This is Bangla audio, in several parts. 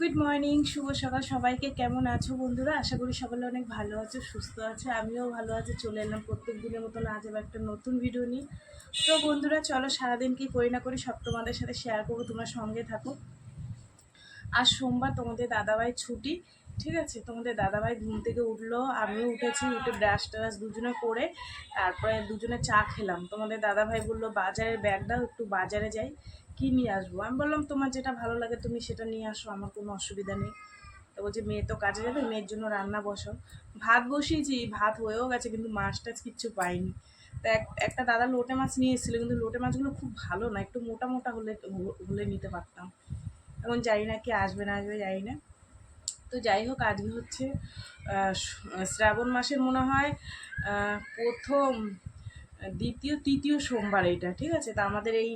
গুড মর্নিং শুভ সকাল। সবাইকে কেমন আছো বন্ধুরা? আশা করি সকলে অনেক ভালো আছো, সুস্থ আছে। আমিও ভালো আছি, চলে এলাম প্রত্যেক দিনের মতন আজ আবার একটা নতুন ভিডিও নিয়ে। তো বন্ধুরা, চলো সারাদিন কি করি না করি সব তোমাদের সাথে শেয়ার করব, তোমরা সঙ্গে থাকো। আর সোমবার তোমাদের দাদাভাই ছুটি, ঠিক আছে? তোমাদের দাদাভাই ঘুম থেকে উঠল, আমিও উঠেছি, উঠে ব্রাশ ট্রাশ দুজনে করে তারপরে দুজনে চা খেলাম। তোমাদের দাদাভাই বলল, বাজারের ব্যাগ দাও, একটু বাজারে যাই। কী নিয়ে আসব? আমি বললাম, তোমার যেটা ভালো লাগে তুমি সেটা নিয়ে আসো, আমার কোনো অসুবিধা নেই। তো বলছে, মেয়ে তো কাজে যাবে, মেয়ের জন্য রান্না বসাও। ভাত বসিয়েছি, ভাত হয়েও গেছে, কিন্তু মাছ টাছ কিচ্ছু পাইনি। তা এক, একটা দাদা লোটে মাছ নিয়ে এসেছিল, কিন্তু লোটে মাছগুলো খুব ভালো না, একটু মোটা মোটা হলে হলে নিতে পারতাম। এখন জানি না কি আসবে না আসবে, জানি না। তো যাই হোক, আজকে হচ্ছে শ্রাবণ মাসের মনে হয় প্রথম, দ্বিতীয়, তৃতীয় সোমবার এইটা ঠিক আছে? তা আমাদের এই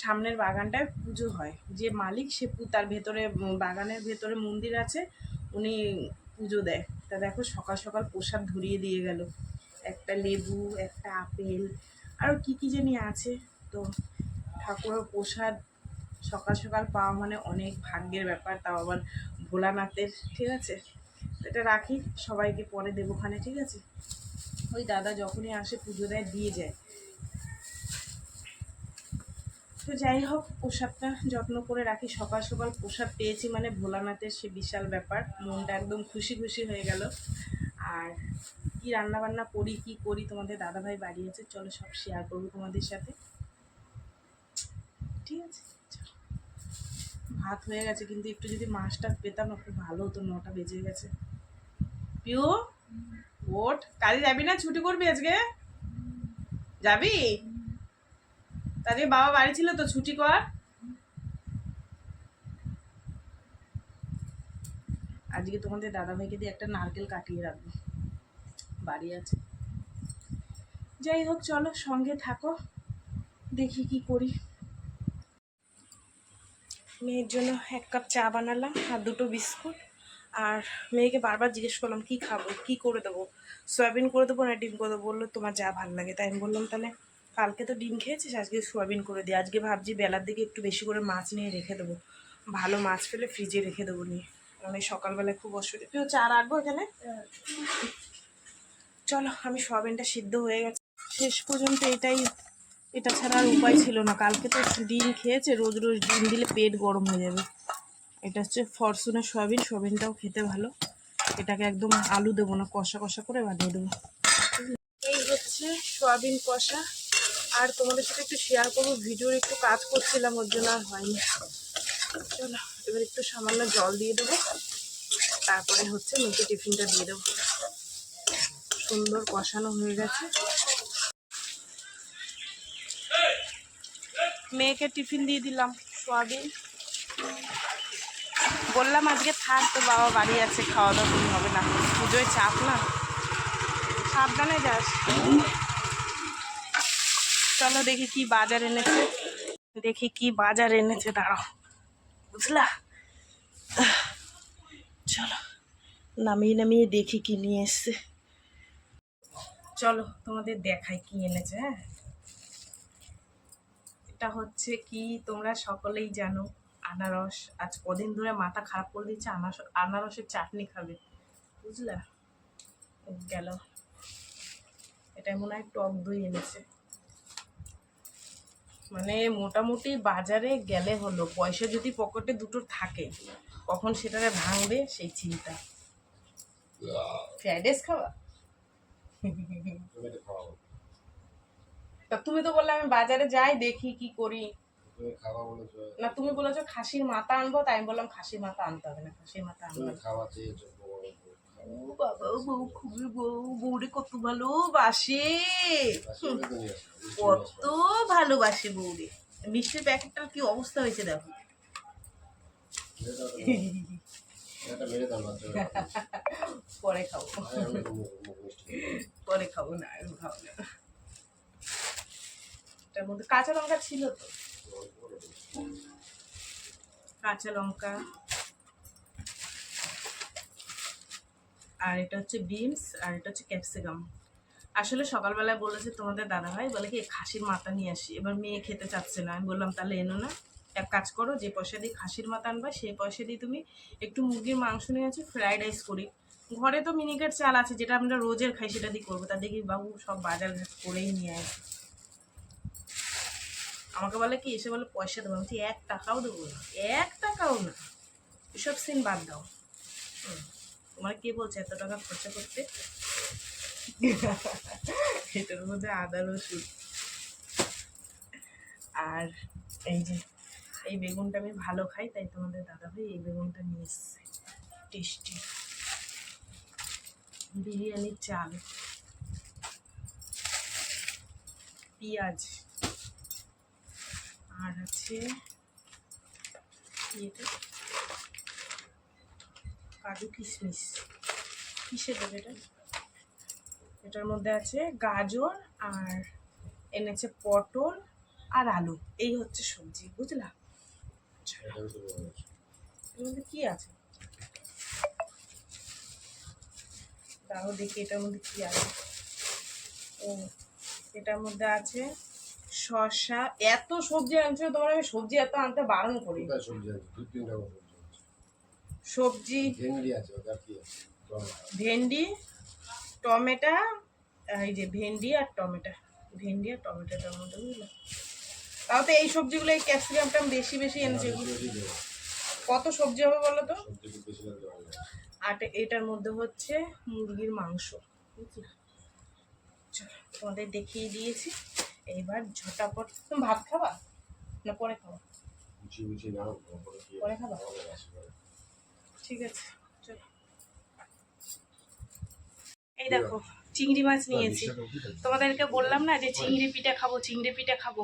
সামনের বাগানটায় পুজো হয়। যে মালিক সে তার ভেতরে বাগানের ভেতরে মন্দির আছে, উনি পুজো দেয়। তা দেখো সকাল সকাল প্রসাদ ধরিয়ে দিয়ে গেল। একটা লেবু, একটা আপেল আরও কী কী জানি আছে। তো ঠাকুরের প্রসাদ সকাল সকাল পাওয়া মানে অনেক ভাগ্যের ব্যাপার, তাও আবার ভোলানাথের, ঠিক আছে? এটা রাখি, সবাইকে পরে দেবোখানে ঠিক আছে? ওই দাদা যখনই আসে পুজো দেয়, দিয়ে যায়। তো যাই হোক প্রসাদটা যত্ন করে রাখি। সকাল সকাল প্রসাদ পেয়েছি মানে ভোলানাথের সে বিশাল ব্যাপার। মনটা একদম খুশি খুশি হয়ে গেল। আর কি রান্না বান্না করি, কি করি তোমাদের দাদাভাই বাড়ি আছে চলো সব শেয়ার করব তোমাদের সাথে। ঠিক আছে? ভাত হয়ে গেছে, কিন্তু একটু যদি মাছটা পেতাম না খুব ভালো হতো, নটা বেজে গেছে। পিউ ওট কাজে যাবি না? ছুটি করবি আজকে? যাবি? তাদের বাবা বাড়ি ছিল তো ছুটি কর আজকে তোমাদের দাদা দাদাভাইকে দিয়ে একটা নারকেল কাটিয়ে রাখব। বাড়ি আছে। যাই হোক, চলো সঙ্গে থাকো। দেখি কি করি। মেয়ের জন্য এক কাপ চা বানালাম আর দুটো বিস্কুট। আর মেয়েকে বারবার জিজ্ঞেস করলাম, কি খাব? কি করে দেবো? সয়াবিন করে দেবো না ডিম করে দেবো? বলল, তোমার যা ভালো লাগে তাই। আমি বললাম, তাহলে কালকে তো ডিম খেয়েছিস? আজকে সোয়াবিন করে দিই আজকে ভাবছি বেলার দিকে একটু বেশি করে মাছ নিয়ে রেখে দেবো। ভালো মাছ পেলে ফ্রিজে রেখে দেবো নিয়ে। মানে সকালবেলায় খুব অসুবিধা। তুই চা রাখব এখানে? চলো, আমি সোয়াবিনটা সিদ্ধ হয়ে গেছে। শেষ পর্যন্ত এটাই, এটা ছাড়া আর উপায় ছিল না। কালকে তো ডিম খেয়েছে, রোজ রোজ ডিম দিলে পেট গরম হয়ে যাবে। এটা হচ্ছে ফরচুনের সোয়াবিন, সোয়াবিনটাও খেতে ভালো। এটাকে একদম আলু দেবো না, কষা কষা করে বানিয়ে দেবো। এই হচ্ছে সোয়াবিন কষা। আর তোমাদের সাথে একটু শেয়ার করব, ভিডিওর একটু কাজ করছিলাম, ওর জন্য আর হয়নি। চলো, এবার একটু সামান্য জল দিয়ে দেবো, তারপরে হচ্ছে মেয়েকে টিফিনটা দিয়ে দেবো। সুন্দর কষানো হয়ে গেছে। মেয়েকে টিফিন দিয়ে দিলাম সোয়াবিন। বললাম আজকে থাক তো বাবা বাড়ি আছে খাওয়া দাওয়া হবে না। পুজোয় চাপ না। সাবধানে যাস। চলো দেখি কি বাজার এনেছে। দেখি কি বাজার এনেছে, দাঁড়াও। বুঝলা? চলো, নামিয়ে নামিয়ে দেখি কি নিয়ে এসছে। চলো, তোমাদের দেখাই কি এনেছে হ্যাঁ? এটা হচ্ছে কি, তোমরা সকলেই জানো, আনারস। আজ কদিন ধরে মাথা খারাপ করে দিচ্ছে, আনারস, আনারসের চাটনি খাবে। বুঝলা? গেল। এটা মনে হয় টক দই এনেছে। মানে মোটামুটি বাজারে গেলে হলো, পয়সা যদি পকেটে দুটো থাকে, কখন সেটারে ভাঙবে সেই চিন্তা। ফ্রাইড রাইস খাওয়া তা তুমি তো বললে আমি বাজারে যাই, দেখি কি করি। না, তুমি বলেছ খাসির মাথা আনব, তাই আমি বললাম খাসির মাথা আনতে হবে না, খাসির মাথা আনব। খাওয়া। ও বাবা বউ খুবই বউ, বউরে কত ভালোবাসে। কত ভালোবাসে বউরে। মিষ্টির প্যাকেটটার কি অবস্থা হয়েছে দেখো। পরে খাব। পরে খাব না এখন খাব না। এটার মধ্যে কাঁচা লঙ্কা ছিল তো? কাঁচা লঙ্কা। আর এটা হচ্ছে বিনস আর এটা হচ্ছে ক্যাপসিকাম। আসলে সকালবেলায় বলেছে তোমাদের দাদা ভাই বলে কি খাসির মাথা নিয়ে আসি। এবার মেয়ে খেতে চাচ্ছে না। আমি বললাম তাহলে এনো না। এক কাজ করো যে পয়সা দিয়ে খাসির মাথা আনবা সেই পয়সা দিয়ে তুমি একটু মুরগির মাংস নিয়ে আছে ফ্রাইড রাইস করি। ঘরে তো মিনিকেট চাল আছে যেটা আমরা রোজের খাই সেটা দিয়ে করব। তা দেখি বাবু সব বাজার করেই নিয়ে আসে আমাকে বলে কি এসে বলে পয়সা দেবো। আমি এক টাকাও দেবো না এক টাকাও না। এসব সিন বাদ দাও। হুম, তোমার কে বলছে এত টাকা খরচা করতে? এটার মধ্যে আদা, রসুন। আর এই যে, এই বেগুনটা আমি ভালো খাই, তাই তোমাদের দাদা ভাই এই বেগুনটা নিয়ে এসছে। টেস্টি। বিরিয়ানির চাল। পেঁয়াজ। আর আছে এটা? কাজু কিশমিশ। কিসে দেবে এটা? এটার মধ্যে আছে গাজর আর এনেছে পটল আর আলু। এই হচ্ছে সবজি বুঝলা? না। এর মধ্যে কি আছে? তাও দেখি এটার মধ্যে কি আছে। ও এটার মধ্যে আছে শসা। এত সবজি আনছে তোমার আমি সবজি এত আনতে বারণ করি সবজি। সবজি ভেন্ডি আছে ওটা কি। ভেন্ডি টমেটা এই যে ভেন্ডি আর টমেটো। ভেন্ডি আর টমেটোটার মধ্যে বুঝলে? তাও তো এই সবজিগুলো এই ক্যাপসিকামটা বেশি বেশি এনেছে। কত সবজি হবে বলো তো। আর এটার মধ্যে হচ্ছে মুরগির মাংস তোমাদের দেখিয়ে দিয়েছি। এইবার ঝটাপট তুমি ভাত খাবা? না পরে খাবা? পরে খাবা? ঠিক আছে চলো। এই দেখো চিংড়ি মাছ নিয়েছি। তোমাদেরকে বললাম না যে চিংড়ি পিঠা খাব চিংড়ি পিঠা খাব।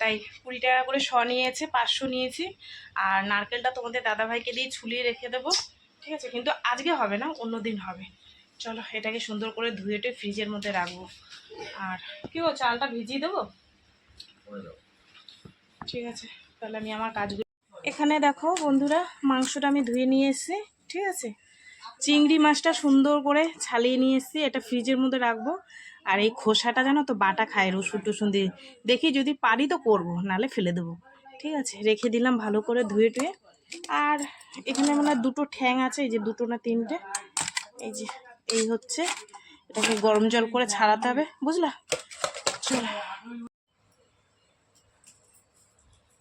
তাই কুড়ি টাকা করে শ নিয়েছে পাঁচশো নিয়েছি। আর নারকেলটা তোমাদের দাদাভাইকে দিয়ে ছুলিয়ে রেখে দেবো। ঠিক আছে কিন্তু আজকে হবে না অন্য দিন হবে। চলো এটাকে সুন্দর করে ধুয়ে টুয়ে ফ্রিজের মধ্যে রাখব। আর কি চালটা ভিজিয়ে দেবো। ঠিক আছে তাহলে আমি আমার কাজগুলো এখানে দেখো বন্ধুরা, মাংসটা আমি ধুয়ে নিয়ে এসেছি, ঠিক আছে? চিংড়ি মাছটা সুন্দর করে ছালিয়ে নিয়ে এসেছি, এটা ফ্রিজের মধ্যে রাখব। আর এই খোসাটা জানো তো, বাটা খায়, রসুন টসুন দিয়ে। দেখি যদি পারি তো করব নালে ফেলে দেবো। ঠিক আছে, রেখে দিলাম ভালো করে ধুয়ে টুয়ে। আর এখানে মানে দুটো ঠ্যাং আছে, এই যে দুটো না তিনটে। এই যে, এই হচ্ছে, এটাকে গরম জল করে ছাড়াতে হবে, বুঝলা চলো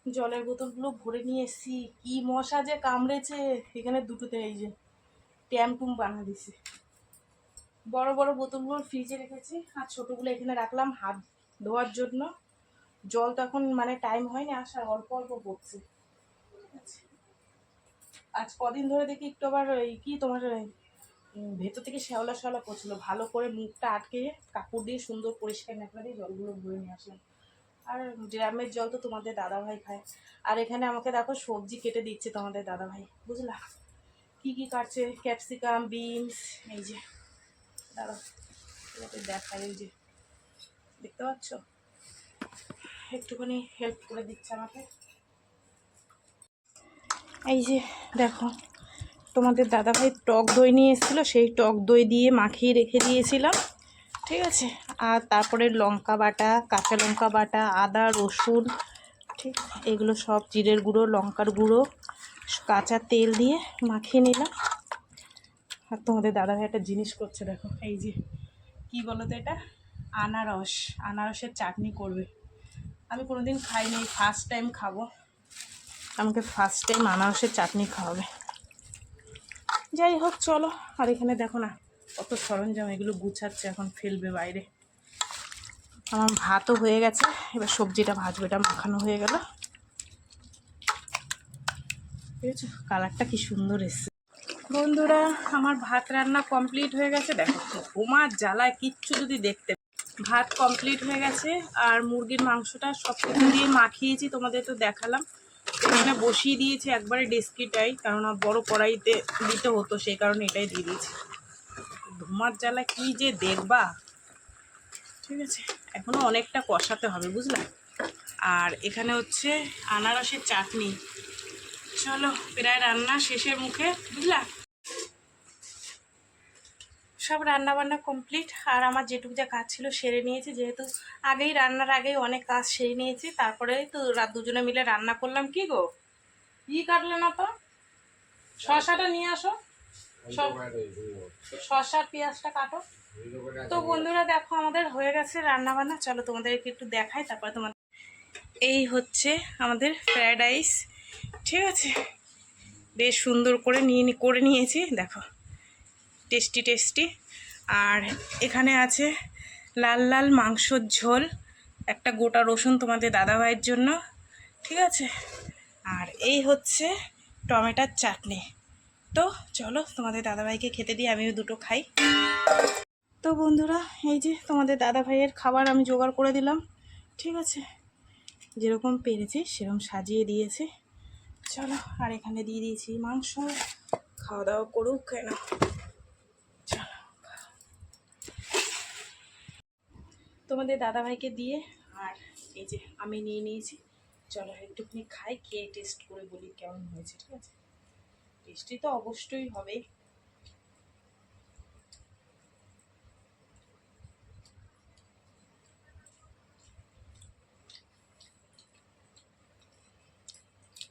জলের বোতলগুলো ভরে নিয়ে এসছি। কি মশা যে কামড়েছে। এখানে দুটোতে এই যে ট্যাম টুম বানা দিছে বড় বড় বোতলগুলো ফ্রিজে রেখেছি আর ছোটোগুলো এখানে রাখলাম হাত ধোয়ার জন্য। জল তো এখন মানে টাইম হয়নি আসার অল্প অল্প পড়ছে। আছে। আজ কদিন ধরে দেখি একটু আবার এই কি তোমার ভেতর থেকে শ্যাওলা শ্যাওলা পড়ছিল। ভালো করে মুখটা আটকে কাপড় দিয়ে সুন্দর পরিষ্কার ন্যাকড়া দিয়ে জলগুলো ভরে নিয়ে আসলাম। আর ড্রামের জল তো তোমাদের দাদাভাই খায়। আর এখানে আমাকে দেখো সবজি কেটে দিচ্ছে তোমাদের দাদাভাই, বুঝলা? কি কি কাটছে? ক্যাপসিকাম, বিনস, এই যে, দাঁড়াও এটাতে দেখাই, এই যে, দেখতে পাচ্ছ? একটুখানি হেল্প করে দিচ্ছে আমাকে। এই যে, দেখো, তোমাদের দাদাভাই টক দই নিয়ে এসেছিল, সেই টক দই দিয়ে মাখিয়ে রেখে দিয়েছিলাম, ঠিক আছে? আর তারপরে লঙ্কা বাটা, কাঁচা লঙ্কা বাটা, আদা, রসুন, ঠিক, এগুলো সব জিরের গুঁড়ো, লঙ্কার গুঁড়ো, কাঁচা তেল দিয়ে মাখিয়ে নিলাম। আর তোমাদের দাদাভাই একটা জিনিস করছে, দেখো, এই যে, কি বলো তো এটা? আনারস, আনারসের চাটনি করবে। আমি কোনোদিন খাইনি ফার্স্ট টাইম খাব। আমাকে ফার্স্ট টাইম আনারসের চাটনি খাওয়াবে। যাই হোক, চলো। আর এখানে দেখো না, কত সরঞ্জাম এগুলো গুছাচ্ছে, এখন ফেলবে বাইরে। আমার ভাতও হয়ে গেছে। এবার সবজিটা ভাজবে, এটা মাখানো হয়ে গেল। আছে কালারটা কি সুন্দর এসছে। বন্ধুরা, আমার ভাত রান্না কমপ্লিট হয়ে গেছে। দেখো ঘুমার জ্বালায় কিচ্ছু যদি দেখতে ভাত কমপ্লিট হয়ে গেছে, আর মুরগির মাংসটা সব কিছু দিয়ে মাখিয়েছি, তোমাদের তো দেখালাম। এখানে বসিয়ে দিয়েছি একবারে ডেস্কিটাই, কারণ বড় কড়াইতে দিতে হতো, সেই কারণে এটাই দিয়ে দিয়েছি। ধুমার জ্বালা কী যে দেখবা। ঠিক আছে? এখনও অনেকটা কষাতে হবে বুঝলাম আর এখানে হচ্ছে আনারসের চাটনি। চলো প্রায় রান্না শেষের মুখে বুঝলা? সব রান্না বান্না কমপ্লিট আর আমার যেটুকু যা কাজ ছিল সেরে নিয়েছি যেহেতু আগেই রান্নার আগেই অনেক কাজ সেরে নিয়েছি তারপরে তো রাত দুজনে মিলে রান্না করলাম কি গো? ই কাটলে না তো? শশাটা নিয়ে আসো। সব শশা পেঁয়াজটা কাটো। তো বন্ধুরা দেখো আমাদের হয়ে গেছে রান্না বান্না চলো তোমাদেরকে একটু দেখাই, তারপর তোমাদের এই হচ্ছে আমাদের ফ্রায়েড রাইস ঠিক আছে? বেশ সুন্দর করে নিয়ে করে নিয়েছি, দেখো। টেস্টি টেস্টি আর এখানে আছে লাল লাল মাংসর ঝোল, একটা গোটা রসুন তোমাদের দাদাভাইয়ের জন্য। ঠিক আছে? আর এই হচ্ছে টমেটোর চাটনি। তো চলো তোমাদের দাদাভাইকে খেতে দিই, আমিও দুটো খাই। তো বন্ধুরা, এই যে তোমাদের দাদা ভাইয়ের খাবার আমি জোগাড় করে দিলাম। ঠিক আছে? যেরকম পেরেছি, সেরকম সাজিয়ে দিয়েছে। চলো, আর এখানে দিয়ে দিয়েছি মাংস। খাওয়া দাওয়া করুক, কেন? চলো তোমাদের দাদা ভাইকে দিয়ে, আর এই যে আমি নিয়ে নিয়েছি। চলো, একটুখানি খাই, খেয়ে টেস্ট করে বলি কেমন হয়েছে, ঠিক আছে? টেস্টি তো অবশ্যই হবে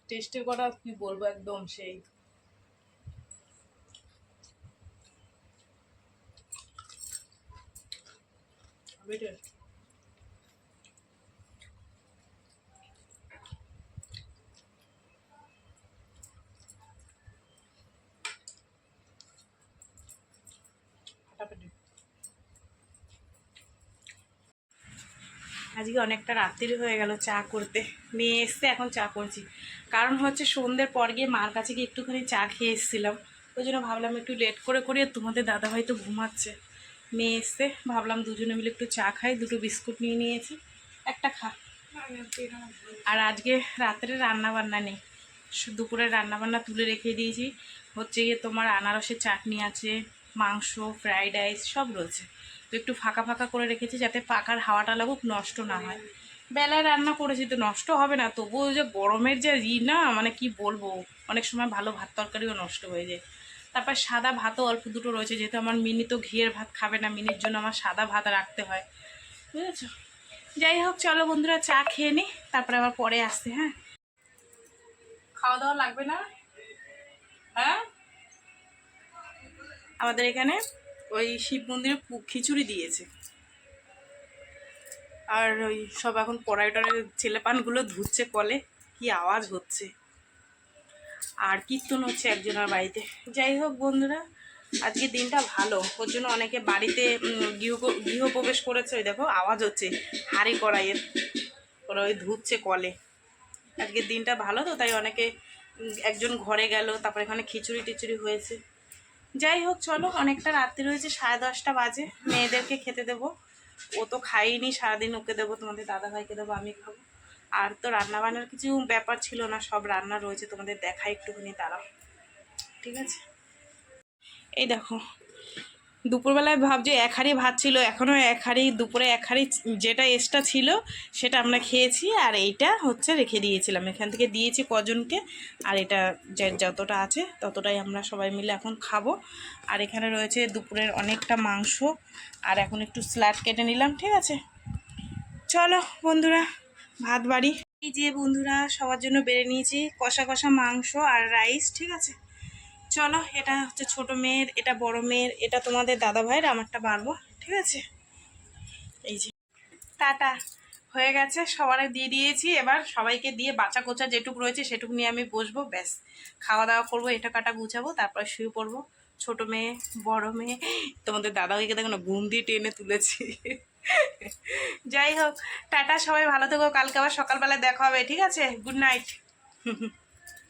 টেস্টের কথা কি বলব একদম সেই। বেটার। ফাটাফাটি আজকে অনেকটা রাত্রি হয়ে গেল চা করতে। মেয়ে এসছে, এখন চা করছি। কারণ হচ্ছে সন্ধ্যের পর গিয়ে মার কাছে গিয়ে একটুখানি চা খেয়ে এসেছিলাম। ওই জন্য ভাবলাম একটু লেট করে করি তোমাদের দাদাভাই তো ঘুমাচ্ছে। মেয়ে এসছে, ভাবলাম দুজনে মিলে একটু চা খাই, দুটো বিস্কুট নিয়ে নিয়েছি, একটা খা। আর আজকে রাত্রে রান্না বান্না নেই। দুপুরে রান্না বান্না তুলে রেখে দিয়েছি। হচ্ছে গিয়ে তোমার আনারসের চাটনি আছে, মাংস ফ্রাইড রাইস সব রয়েছে। তো একটু ফাঁকা ফাঁকা করে রেখেছি যাতে পাকার হাওয়াটা লাগুক, নষ্ট না হয়। বেলায় রান্না করেছি তো নষ্ট হবে না, তবুও যে গরমের যে ই না মানে কি বলব? অনেক সময় ভালো ভাত তরকারিও নষ্ট হয়ে যায়। তারপর সাদা ভাতও অল্প দুটো রয়েছে, যেহেতু আমার মিনি তো ঘিয়ের ভাত খাবে না, মিনির জন্য আমার সাদা ভাত রাখতে হয়। বুঝেছ? যাই হোক, চলো বন্ধুরা, চা খেয়ে নিই তারপরে আবার পরে আসতে হ্যাঁ? খাওয়া দাওয়া লাগবে না? হ্যাঁ? আমাদের এখানে ওই শিব মন্দিরে খিচুড়ি দিয়েছে। আর ওই সব এখন পড়াইটারে ছেলেপানগুলো ধুচ্ছে কলে, কি আওয়াজ হচ্ছে। আর কীর্তন হচ্ছে একজনের বাড়িতে। যাই হোক বন্ধুরা, আজকে দিনটা ভালো। ওর জন্য অনেকে বাড়িতে গৃহ গৃহপ্রবেশ করেছে। ওই দেখো, আওয়াজ হচ্ছে হাঁড়ি কড়াইয়ের। ওরা ওই ধুচ্ছে কলে। আজকের দিনটা ভালো তো, তাই অনেকে একজন ঘরে গেল, তারপর এখানে খিচুড়ি টিচুড়ি হয়েছে। যাই হোক, চলো, অনেকটা রাত্রি রয়েছে, সাড়ে দশটা বাজে, মেয়েদেরকে খেতে দেবো। ও তো খাইনি, সারাদিন ওকে দেবো, তোমাদের দাদা ভাইকে দেবো, আমি খাব। আর তো রান্না বান্নার কিছু ব্যাপার ছিল না, সব রান্না রয়েছে, তোমাদের দেখা একটুখানি তারা ঠিক আছে? এই দেখো দুপুরবেলায় ভাবছি এক হাঁড়ি ভাত ছিল, এখনও এক হাঁড়ি দুপুরে এক হাঁড়ি যেটা এক্সট্রা ছিল সেটা আমরা খেয়েছি আর এইটা হচ্ছে রেখে দিয়েছিলাম। এখান থেকে দিয়েছি কজনকে আর এটা যে- যতটা আছে ততটাই আমরা সবাই মিলে এখন খাব। আর এখানে রয়েছে দুপুরের অনেকটা মাংস আর এখন একটু স্যালাড কেটে নিলাম, ঠিক আছে? চলো বন্ধুরা, ভাত বাড়ি। এই যে বন্ধুরা, সবার জন্য বেড়ে নিয়েছি কষা কষা মাংস আর রাইস, ঠিক আছে? চলো, এটা হচ্ছে ছোট মেয়ের, এটা বড় মেয়ের, এটা তোমাদের দাদা ভাইয়ের আমারটা বাড়বো, ঠিক আছে? এই যে, টাটা, হয়ে গেছে, সবারে দিয়ে দিয়েছি, এবার সবাইকে দিয়ে বাঁচা কোচা যেটুকু রয়েছে সেটুকু নিয়ে আমি বসবো, ব্যাস। খাওয়া দাওয়া করব, এটা কাটা গুছাবো, তারপর শুয়ে পড়ব। ছোট মেয়ে, বড় মেয়ে, তোমাদের দাদা ভাইকে দেখো না, ঘুম দিয়ে টেনে তুলেছি। যাই হোক, টাটা, সবাই ভালো থেকো, কালকে আবার সকালবেলা দেখা হবে, ঠিক আছে? Good night